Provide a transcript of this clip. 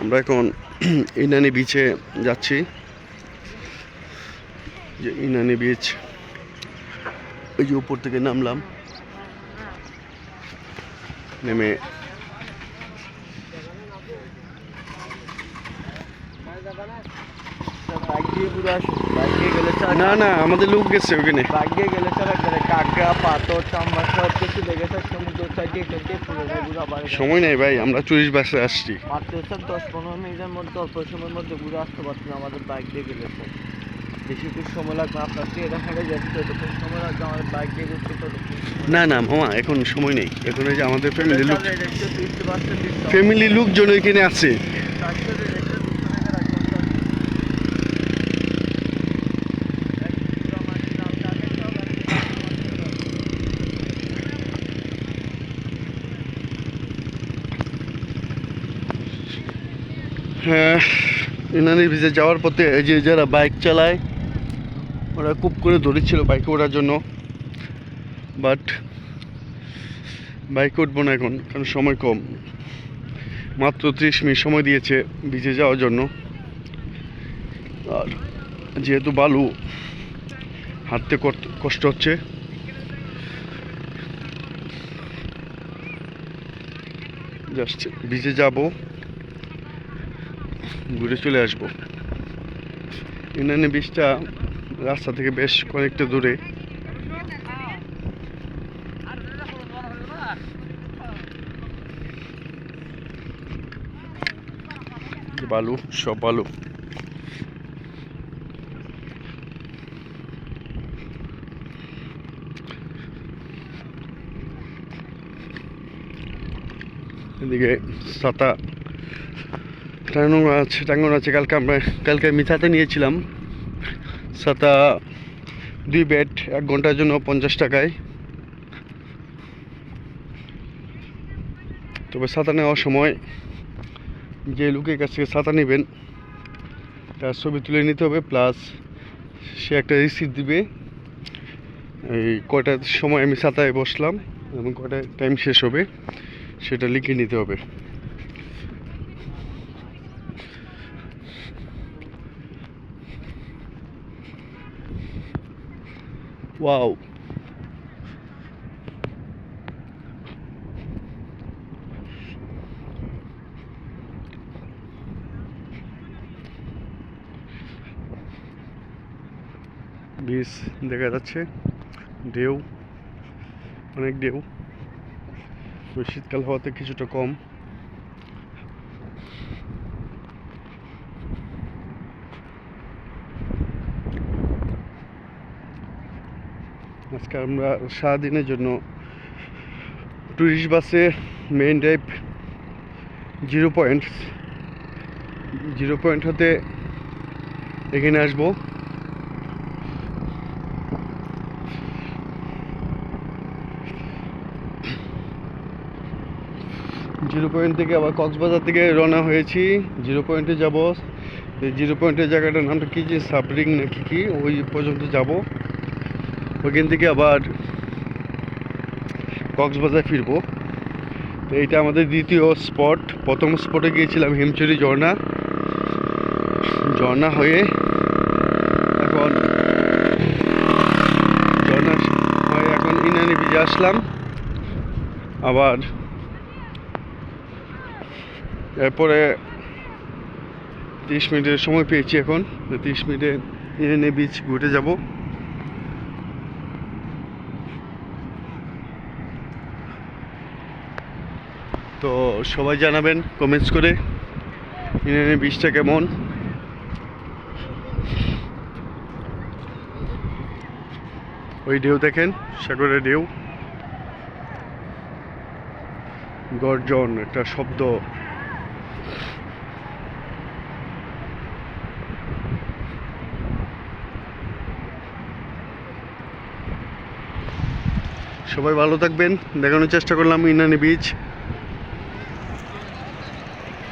আমরা এখন ইনানি বিচে যাচ্ছি। যে ইনানি বিচ ওই যে উপর থেকে নামলাম। নেমে না না, আমাদের লোক গেছে ওখানে। গেলে কাঁকড়া, পাথর চাম্বা সব কিছু সময় নেই ভাই আমরা চল্লিশ বাসে আসছি। মাত্র স্যার দশ পনেরো মিনিটের মধ্যে অল্প সময়ের মধ্যে ঘুরে আসতে পারছেন আমাদের বাইক দিয়ে গেলে স্যার বেশি কিছু সময় লাগবে আপনার দিয়ে এটা হেঁটে যাচ্ছে ততক্ষণ সময় লাগবে আমাদের বাইক দিয়ে ঘুরতে ততক্ষণ না না মামা এখন সময় নেই। এখন ওই যে আমাদের ফ্যামিলি লোক ফ্যামিলি লোকজন ওইখানে আছে চারশো একশো দুশো টাকা রাখবেন স্যার হ্যাঁ ইনানি ভিজে যাওয়ার পথে এই যে যারা বাইক চালায়, ওরা খুব করে ধরেছিল বাইকে ওঠার জন্য। বাট বাইকে উঠবো না এখন, কারণ সময় কম। মাত্র ত্রিশ মিনিট সময় দিয়েছে ভিজে যাওয়ার জন্য। আর যেহেতু বালু, হাঁটতে কষ্ট- কষ্ট হচ্ছে। জাস্ট ভিজে যাব। ঘুরে চলে আসব। ইনানি বীজটা রাস্তা থেকে বেশ কয়েকটা দূরে। বালু, সব বালু। এদিকে ছাতা টাঙানো আছে টাঙানো আছে। কালকে আমরা, কালকে মিঠাতে নিয়েছিলাম। ছাতা দুই বেড এক ঘণ্টার জন্য পঞ্চাশ টাকায়। তবে ছাতা নেওয়ার সময় যে লোকের কাছ থেকে ছাতা নেবেন, তার ছবি তুলে নিতে হবে, প্লাস সে একটা রিসিপ্ট দিবে। এই কয়টার সময় আমি ছাতায় বসলাম এবং কয়টায় টাইম শেষ হবে, সেটা লিখে নিতে হবে। ওয়াও বিচ দেখা যাচ্ছে। ঢেউ অনেক ঢেউ। শীতকাল হওয়াতে কিছুটা কম। আজকে আমরা সারাদিনের জন্য টুরিস্ট বাসে main drive zero point zero point হতে এখানে আসব। জিরো পয়েন্ট থেকে আবার কক্সবাজার থেকে রওনা হয়েছি। জিরো পয়েন্টে যাব। জিরো পয়েন্টের জায়গাটার নামটা কি যে সাবরিং নাকি কি, ওই পর্যন্ত যাব। ওইখান থেকে আবার কক্সবাজার ফিরবো। তো এইটা আমাদের দ্বিতীয় স্পট। প্রথম স্পটে গিয়েছিলাম হিমচুরি ঝর্ণা। ঝর্ণা হয়ে এখন ঝর্ণা হয়ে এখন ইনানি বিজে আসলাম। আবার এরপরে তিরিশ মিনিটের সময় পেয়েছি এখন। তো তিরিশ মিনিটে ইনানি বিচ ঘুরে যাব। তো সবাই জানাবেন কমেন্টস করে। ইনানি বিচটা কেমন? ওই ঢেউ দেখেন, সাগরের ঢেউ। গর্জন, একটা শব্দ। সবাই ভালো থাকবেন। দেখানোর চেষ্টা করলাম ইনানি বিচ